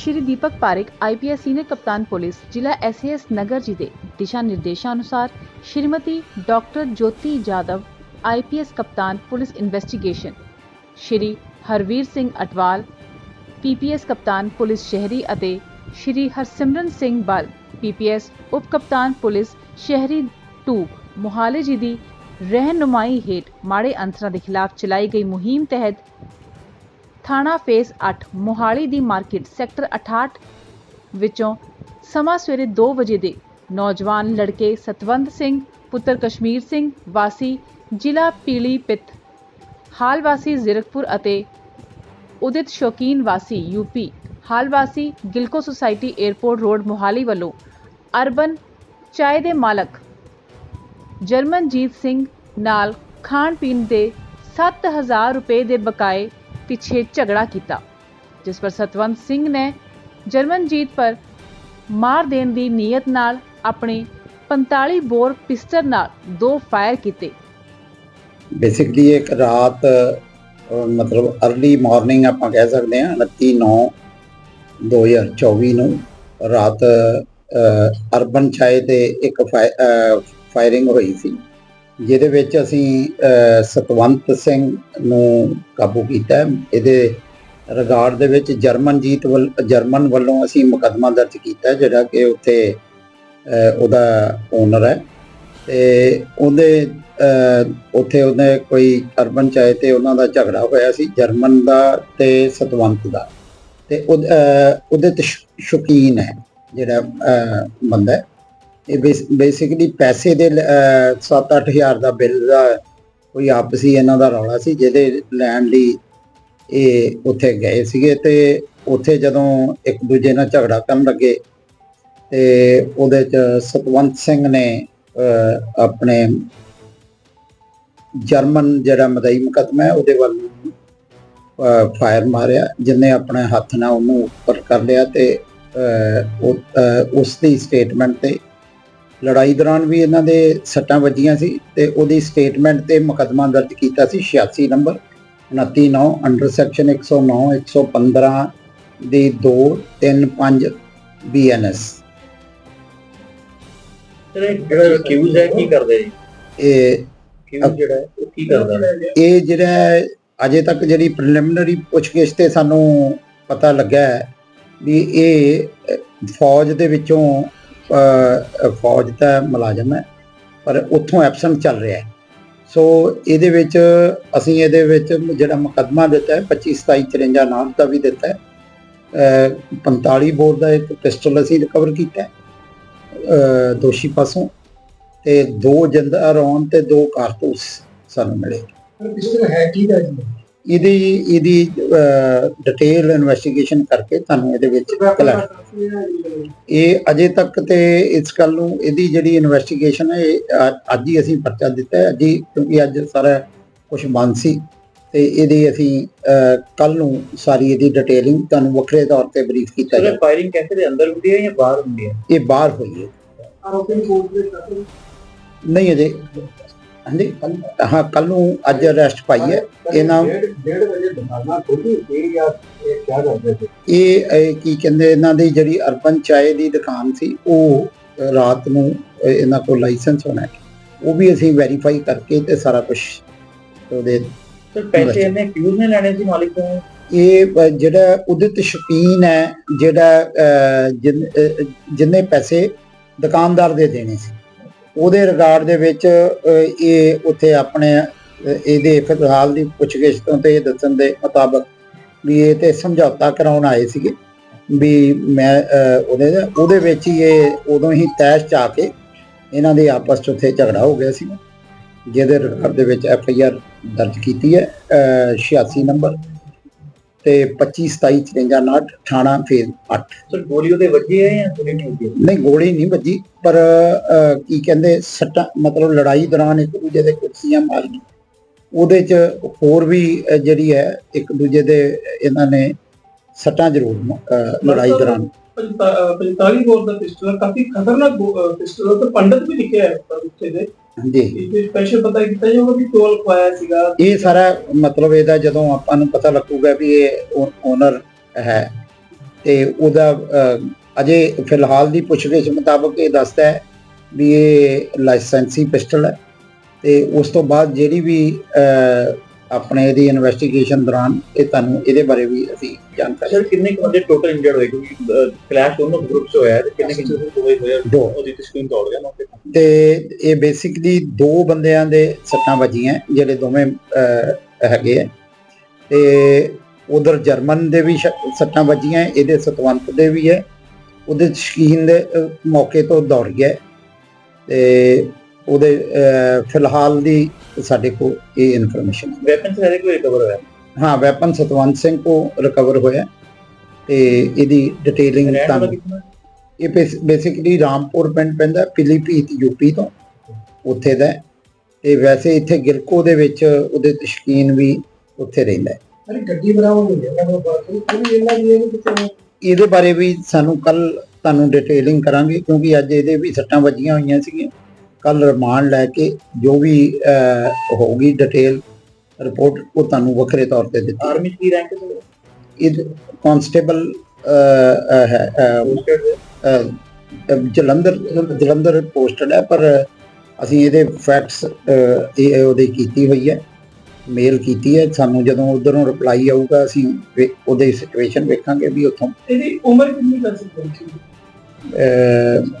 ਸ਼੍ਰੀ Deepak Pratika IPS senior ਕਪਤਾਨ police, ਜ਼ਿਲ੍ਹਾ SAS Nagar ji ਦੇ ਦਿਸ਼ਾ ਨਿਰਦੇਸ਼ਾਂ ਅਨੁਸਾਰ ਸ਼੍ਰੀਮਤੀ ਡਾਕਟਰ ਜੋਤੀ ਜਾਦਵ ਆਈਪੀਐਸ ਕਪਤਾਨ police investigation, Shri Harvir Singh Atwal PPS ਕਪਤਾਨ ਪੁਲਿਸ ਸ਼ਹਿਰੀ ਅਤੇ ਸ਼੍ਰੀ ਹਰਸਿਮਰਨ ਸਿੰਘ ਬਲ ਪੀਪੀਐਸ ਉਪ ਕਪਤਾਨ ਪੁਲਿਸ ਸ਼ਹਿਰੀ 2 ਮੋਹਾਲੀ ਜੀ ਦੀ ਰਹਿਨੁਮਾਈ ਹੇਠ ਮਾੜੇ ਅੰਸਰਾਂ ਦੇ ਖਿਲਾਫ ਚਲਾਈ ਗਈ ਮੁਹਿੰਮ ਤਹਿਤ ਥਾਣਾ ਫੇਸ 8 ਮੋਹਾਲੀ ਦੀ ਮਾਰਕੀਟ ਸੈਕਟਰ 68 ਵਿੱਚੋਂ ਸਮਾਂ ਸਵੇਰੇ 2 ਵਜੇ ਦੇ ਨੌਜਵਾਨ ਲੜਕੇ ਸਤਵੰਤ ਸਿੰਘ, ਪੁੱਤਰ ਕਸ਼ਮੀਰ ਸਿੰਘ, ਵਾਸੀ ਜ਼ਿਲ੍ਹਾ ਪੀਲੀਪਿਤ, ਹਾਲ ਵਾਸੀ ਜ਼ੀਰਕਪੁਰ ਅਤੇ ਉਦਿਤ ਸ਼ੌਕੀਨ ਵਾਸੀ ਯੂਪੀ ਹਾਲ ਵਾਸੀ Gillco society airport road, Mohali ਵੱਲੋਂ ਅਰਬਨ ਚਾਏ ਦੇ ਮਾਲਕ ਜਰਮਨਜੀਤ ਸਿੰਘ ਨਾਲ ਖਾਣ ਪੀਣ ਦੇ 7000 ਰੁਪਏ ਦੇ ਬਕਾਏ ਪਿੱਛੇ ਝਗੜਾ ਕੀਤਾ ਜਿਸ ਪਰ ਸਤਵੰਤ ਸਿੰਘ ਨੇ ਜਰਮਨਜੀਤ ਪਰ ਮਾਰ ਦੇਣ ਦੀ ਨੀਅਤ ਨਾਲ ਆਪਣੇ 45 ਬੋਰ ਪਿਸਟਲ ਨਾਲ ਦੋ ਫਾਇਰ ਕੀਤੇ ਬੇਸਿਕਲੀ ਇੱਕ ਰਾਤ ਮਤਲਬ अर्ਲੀ ਮਾਰਨਿੰਗ ਆਪਾਂ ਕਹਿ ਸਕਦੇ ਹਾਂ 29 9 2024 ਨੂੰ ਰਾਤ ਅਹ, ਅਰਬਨ ਚਾਏ ਤੇ ਇੱਕ ਫਾਇਰਿੰਗ ਹੋਈ ਸੀ ਜਿਹਦੇ ਵਿੱਚ ਅਸੀਂ ਸਤਵੰਤ ਸਿੰਘ ਨੂੰ ਕਾਬੂ ਕੀਤਾ ਇਹਦੇ ਰਿਗਾਰਡ ਦੇ ਵਿੱਚ ਜਰਮਨ ਜੀਤ ਵੱਲ, ਜਰਮਨ ਵੱਲੋਂ ਅਸੀਂ ਮੁਕੱਦਮਾ ਦਰਜ ਕੀਤਾ ਜਿਹੜਾ ਕਿ ਉੱਥੇ ਉਹਦਾ ਓਨਰ ਹੈ। ਤੇ ਉਹਦੇ ਉੱਥੇ ਉਹਨੇ ਕੋਈ ਅਰਬਨ ਚਾਹੇ ਤੇ ਉਹਨਾਂ ਦਾ ਝਗੜਾ ਹੋਇਆ ਸੀ, ਜਰਮਨ ਦਾ ਤੇ ਸਤਵੰਤ ਦਾ। ਤੇ ਉਹਦੇ ਤੇ ਸ਼ੌਕੀਨ ਹੈ, ਜਿਹੜਾ ਬੰਦਾ ਇਹ ਬੇਸਿਕਲੀ ਪੈਸੇ ਦੇ 7-8000 ਦਾ ਬਿੱਲ ਦਾ ਕੋਈ ਆਪਸੀ ਇਹਨਾਂ ਦਾ ਰੌਲਾ ਸੀ ਜਿਹਦੇ ਲੈਣ ਲਈ ਇਹ ਉੱਥੇ ਗਏ ਸੀਗੇ ਤੇ ਉੱਥੇ ਜਦੋਂ ਇੱਕ ਦੂਜੇ ਨਾਲ ਝਗੜਾ ਕਰਨ ਲੱਗੇ ਤੇ ਉਹਦੇ ਚ ਸਤਵੰਤ ਸਿੰਘ ਨੇ ਆਪਣੇ ਜਰਮਨ ਜਿਹੜਾ ਮਦਈ ਮੁਕੱਦਮਾ ਹੈ ਉਹਦੇ ਵੱਲ ਫਾਇਰ ਮਾਰਿਆ ਜਿੰਨੇ ਆਪਣੇ ਹੱਥ ਨਾਲ ਉਹਨੂੰ ਉੱਪਰ ਕਰ ਲਿਆ ਤੇ ਅਹ, ਉਸ ਦੀ ਸਟੇਟਮੈਂਟ ਤੇ ਲੜਾਈ ਦੌਰਾਨ ਵੀ ਇਹਨਾਂ ਦੇ ਸੱਟਾਂ ਵੱਜੀਆਂ ਸੀ ਤੇ ਉਹਦੀ ਸਟੇਟਮੈਂਟ ਤੇ ਮੁਕੱਦਮਾ ਦਰਜ ਕੀਤਾ ਸੀ 86 ਨੰਬਰ 29 ਅੰਡਰ ਸੈਕਸ਼ਨ 109 115 ਦੀ 2 3 5 ਬੀਐਨਐਸ ਜਿਹੜੇ ਜਿਹੜਾ ਅਕਿਊਜ਼ ਹੈ ਕੀ ਕਰਦੇ ਜੀ? ਇਹ ਜਿਹੜਾ ਹੈ ਉਹ ਕੀ ਕਰਦਾ? ਹੈ ਇਹ ਜਿਹੜਾ ਹੈ, ਅਜੇ ਤੱਕ ਜਿਹੜੀ ਪ੍ਰੀਲਿਮਿਨਰੀ ਪੁੱਛਗਿੱਛ ਤੇ ਸਾਨੂੰ ਪਤਾ ਲੱਗਾ ਹੈ ਵੀ ਇਹ ਫੌਜ ਦੇ ਵਿੱਚੋਂ ਫੌਜ ਦਾ ਮੁਲਾਜ਼ਮ ਹੈ, ਪਰ ਉੱਥੋਂ ਐਬਸੈਂਟ ਚੱਲ ਰਿਹਾ ਹੈ। ਸੋ ਇਹਦੇ ਵਿੱਚ ਅਸੀਂ ਇਹਦੇ ਵਿੱਚ ਜਿਹੜਾ ਮੁਕੱਦਮਾ ਦਿੱਤਾ ਹੈ 25 27 54 ਨਾਮ ਦਾ ਵੀ ਦਿੱਤਾ ਹੈ। 45 ਬੋਰ ਦਾ ਇੱਕ ਪਿਸਟਲ ਅਸੀਂ ਰਿਕਵਰ ਕੀਤਾ ਦੋਸ਼ੀ ਪਾਸੋਂ। ਤੇ ਦੋ ਜਿੰਦਾ ਰੌਂਦ ਤੇ ਦੋ ਕਾਰਤੂਸ ਸਾਨੂੰ ਮਿਲੇ। ਪਿਸਟਲ ਹੈ ਕੀ ਦਾ ਜੀ? ਇਹਦੀ ਇਹਦੀ ਡਿਟੇਲ ਇਨਵੈਸਟੀਗੇਸ਼ਨ ਕਰਕੇ ਤੁਹਾਨੂੰ ਇਹਦੇ ਵਿੱਚ ਕਲਰ ਇਹ ਅਜੇ ਤੱਕ ਤੇ ਇਸ ਗੱਲ ਨੂੰ ਇਹਦੀ ਜਿਹੜੀ ਇਨਵੈਸਟੀਗੇਸ਼ਨ ਹੈ ਅੱਜ ਹੀ ਅਸੀਂ ਪਰਚਾ ਦਿੱਤਾ ਹੈ ਅੱਜ ਹੀ ਕਿਉਂਕਿ ਅੱਜ ਸਾਰਾ ਕੁਝ ਬੰਦ ਸੀ ਤੇ ਇਹਦੀ ਅਸੀਂ ਕੱਲ ਨੂੰ ਸਾਰੀ ਇਹਦੀ ਡਿਟੇਲਿੰਗ ਤੁਹਾਨੂੰ ਵੱਖਰੇ ਤੌਰ ਤੇ ਬਰੀਫ ਕੀਤਾ ਸਰ ਜਾਵੇ ਫਾਇਰਿੰਗ ਕੈਸੇ ਦੇ ਅੰਦਰ ਹੁੰਦੀ ਹੈ ਜਾਂ ਬਾਹਰ ਹੁੰਦੀ ਹੈ? ਇਹ ਬਾਹਰ ਹੋਈ ਹੈ। ਆਰੋਪੀ ਨੂੰ ਕੋਰਟ ਦੇ ਸਾਥ ਨਹੀਂ ਅਜੇ ਹਾਂਜੀ ਕੱਲ੍ਹ- ਹਾਂ ਕੱਲ ਨੂੰ ਅੱਜ ਅਰੈਸਟ ਪਾਈ ਹੈ। ਇਹਨਾਂ ਡੇਢ ਵਜੇ ਦੁਕਾਨਾਂ ਖੋਲੀ ਸੀ ਜਾਂ ਇਹ ਕੀ ਕਰਦੇ ਸੀ? ਇਹ ਇਹ ਕੀ ਕਹਿੰਦੇ ਇਹਨਾਂ ਦੀ ਜਿਹੜੀ ਅਰਬਨ ਚਾਏ ਦੀ ਦੁਕਾਨ ਸੀ ਉਹ ਰਾਤ ਨੂੰ ਅ, ਇਹਨਾਂ ਕੋਲ ਲਾਇਸੈਂਸ ਹੋਣਾ ਹੈ। ਉਹ ਵੀ ਅਸੀਂ ਵੈਰੀਫਾਈ ਕਰਕੇ ਤੇ ਸਾਰਾ ਕੁਝ ਉਹਦੇ ਸਰ ਪੈਸੇ ਇਹਨੇ ਅਕਿਊਜ਼ ਨੇ ਲੈਣੇ ਸੀ ਮਾਲਿਕ ਤੋਂ? ਇਹ ਅ, ਜਿਹੜਾ ਉਹਦੇ ਤੇ ਸ਼ੌਕੀਨ ਹੈ ਜਿਹੜਾ ਅ, ਜਿਨ- ਅ, ਜਿੰਨੇ ਪੈਸੇ ਦੁਕਾਨਦਾਰ ਦੇ ਦੇਣੇ ਸੀ। ਉਹਦੇ ਰਿਗਾਰਡ ਦੇ ਵਿੱਚ ਇਹ ਉੱਥੇ ਆਪਣੇ ਇਹਦੇ ਫਿਲਹਾਲ ਦੀ ਪੁੱਛਗਿੱਛ ਤੋਂ ਤੇ ਇਹ ਦੱਸਣ ਦੇ ਮੁਤਾਬਕ ਵੀ ਇਹ ਤੇ ਸਮਝੌਤਾ ਕਰਾਉਣ ਆਏ ਸੀਗੇ ਵੀ ਮੈਂ ਉਹਦੇ ਉਹਦੇ ਵਿੱਚ ਹੀ ਇਹ ਉਦੋਂ ਹੀ ਤੈਸ਼ ਚ ਆ ਕੇ ਇਹਨਾਂ ਦੇ ਆਪਸ ਚ ਉੱਥੇ ਝਗੜਾ ਹੋ ਗਿਆ ਸੀ ਜਿਹਦੇ ਰਿਕਾਰਡ ਦੇ ਵਿੱਚ ਐਫ ਆਈ ਆਰ ਦਰਜ ਕੀਤੀ ਹੈ ਅ, 86 ਨੰਬਰ। ਤੇ 25 27 54 ਨਾਟ ਥਾਣਾ ਫੇਜ਼ 8 ਸਰ ਗੋਲੀ ਉਹਦੇ ਵੱਜੀ ਹੈ ਜਾਂ ਗੋਲੀ ਨਹੀਂ ਵੱਜੀ? ਨਹੀਂ ਗੋਲੀ ਨਹੀਂ ਵੱਜੀ ਪਰ ਕੀ ਕਹਿੰਦੇ ਸੱਟਾਂ ਮਤਲਬ ਲੜਾਈ ਦੌਰਾਨ ਇੱਕ ਦੂਜੇ ਦੇ ਕੁਰਸੀਆਂ ਮਾਰੀਆਂ। ਉਹਦੇ ਚ ਹੋਰ ਵੀ ਜਿਹੜੀ ਹੈ ਇੱਕ ਦੂਜੇ ਦੇ ਇਹਨਾਂ ਨੇ ਸੱਟਾਂ ਜ਼ਰੂਰ ਲੜਾਈ ਦੌਰਾਨ। 45 ਬੋਰ ਦਾ ਪਿਸਟਲ ਕਾਫੀ ਖਤਰਨਾਕ ਪਿਸਟਲ ਤੇ ਪੰਡਤ ਵੀ ਲਿਖਿਆ ਹੈ ਉੱਤੇ ਦੇ। ਜੀ ਇਹ ਸਪੈਸ਼ਲ ਪਤਾ ਕੀਤਾ ਜਾਊਗਾ ਵੀ ਤੋਲ ਖਵਾਇਆ ਸੀਗਾ? ਇਹ ਸਾਰਾ ਮਤਲਬ ਇਹਦਾ ਜਦੋਂ ਆਪਾਂ ਨੂੰ ਪਤਾ ਲੱਗੂਗਾ ਵੀ ਇਹ ਓਨਰ ਹੈ। ਤੇ ਉਹਦਾ ਅਜੇ ਫਿਲਹਾਲ ਦੀ ਪੁੱਛਗਿੱਛ ਮੁਤਾਬਕ ਇਹ ਦੱਸਦਾ ਹੈ ਵੀ ਇਹ ਲਾਇਸੈਂਸੀ ਪਿਸਟਲ ਹੈ। ਤੇ ਉਸ ਤੋਂ ਬਾਅਦ ਜਿਹੜੀ ਵੀ ਅਹ, ਆਪਣੇ ਇਹਦੀ ਇਨਵੈਸਟੀਗੇਸ਼ਨ ਦੌਰਾਨ ਇਹ ਤੁਹਾਨੂੰ ਇਹਦੇ ਬਾਰੇ ਵੀ ਅਸੀਂ ਜਾਣਕਾਰੀ ਸਰ ਕਿੰਨੇ ਕੁ ਬੰਦੇ ਟੋਟਲ ਇੰਜਰਡ ਹੋਏ? ਕਿਉਂਕਿ ਕਲੈਸ਼ ਦੋਨੋਂ ਗਰੁੱਪਸ ਹੋਇਆ ਹੈ ਤੇ ਕਿੰਨੇ ਕਿੰਨੇ ਹੋਏ ਹੋਏ? ਦੋ। ਉਹਦੀ ਤੇ ਸਕਰੀਨ ਤੋੜ ਗਿਆ ਮੌਕੇ ਤੇ ਇਹ ਬੇਸਿਕਲੀ ਦੋ ਬੰਦਿਆਂ ਦੇ ਸੱਟਾਂ ਵੱਜੀਆਂ ਜਿਹੜੇ ਦੋਵੇਂ ਹੈਗੇ ਆ। ਤੇ ਉਧਰ ਜਰਮਨ ਦੇ ਵੀ ਸੱਟਾਂ ਵੱਜੀਆਂ ਇਹਦੇ ਸਤਵੰਤ ਦੇ ਵੀ ਹੈ। ਉਹਦੇ ਸ਼ਕੀਨ ਦੇ ਮੌਕੇ ਤੋਂ ਦੌੜ ਗਿਆ ਤੇ ਉਹਦੇ ਫਿਲਹਾਲ ਦੀ ਸਾਡੇ ਕੋਲ ਇਹ ਇਨਫੋਰਮੇਸ਼ਨ ਹੈ। ਵੈਪਨ ਸਾਰੇ ਕੋਈ ਰਿਕਵਰ ਹੋਇਆ? ਹਾਂ ਵੈਪਨ ਸਤਵੰਤ ਸਿੰਘ ਕੋ ਰਿਕਵਰ ਹੋਇਆ। ਤੇ ਇਹਦੀ ਡਿਟੇਲਿੰਗ ਤੁਹਾਨੂੰ ਇਹ ਬੇਸਿਕਲੀ ਰਾਮਪੁਰ ਪਿੰਡ ਪੈਂਦਾ ਫਿਲੀਪੀਤ ਯੂਪੀ ਤੋਂ। ਉੱਥੇ ਦਾ। ਤੇ ਵੈਸੇ ਇੱਥੇ ਗਿਲਕੋ ਦੇ ਵਿੱਚ ਉਹਦੇ ਤਸ਼ਕੀਨ ਵੀ ਉੱਥੇ ਰਹਿੰਦਾ ਹੈ। ਅਰੇ ਗੱਡੀ ਬਰਾਬਰ ਹੋ ਗਿਆ ਨਾ ਬਾਤ ਇਹ ਇਹਨਾਂ ਦੀ ਇਹ ਕਿਤੇ ਇਹਦੇ ਬਾਰੇ ਵੀ ਸਾਨੂੰ ਕੱਲ ਤੁਹਾਨੂੰ ਡਿਟੇਲਿੰਗ ਕਰਾਂਗੇ ਕਿਉਂਕਿ ਅੱਜ ਇਹਦੇ ਵੀ ਸੱਟਾਂ ਵੱਜੀਆਂ ਹੋਈਆਂ ਸੀਗੀਆਂ। ਕੱਲ ਰਿਮਾਂਡ ਲੈ ਕੇ ਜੋ ਵੀ ਹੋਊਗੀ ਡਿਟੇਲ ਰਿਪੋਰਟ ਉਹ ਤੁਹਾਨੂੰ ਵੱਖਰੇ ਤੌਰ ਤੇ ਦਿੱਤੀ ਆਰਮੀ ਦੀ ਰੈਂਕ ਇਹ ਕਨਸਟੇਬਲ ਜਲੰਧਰ ਜਲੰਧਰ ਪੋਸਟਡ ਹੈ ਪਰ ਅਸੀਂ ਇਹਦੇ ਫੈਕਟਸ ਇਹ ਉਹਦੇ ਕੀਤੀ ਹੋਈ ਹੈ ਮੇਲ ਕੀਤੀ ਹੈ। ਸਾਨੂੰ ਜਦੋਂ ਉਧਰੋਂ ਰਿਪਲਾਈ ਆਊਗਾ ਅਸੀਂ ਉਹਦੇ ਸਿਚੁਏਸ਼ਨ ਵੇਖਾਂਗੇ ਵੀ ਉੱਥੋਂ। ਇਹਦੀ ਉਮਰ ਕਿੰਨੀ ਕਰ ਸਕਦੇ ਹਾਂ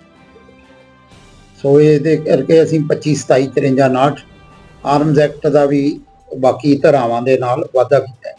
ਸੋ ਇਹਦੇ ਕਰਕੇ ਅਸੀਂ 25 27 53 59 ਆਰਮਜ਼ ਐਕਟ ਦਾ ਵੀ ਬਾਕੀ ਧਾਰਾਵਾਂ ਦੇ ਨਾਲ ਵਾਧਾ ਕੀਤਾ ਹੈ।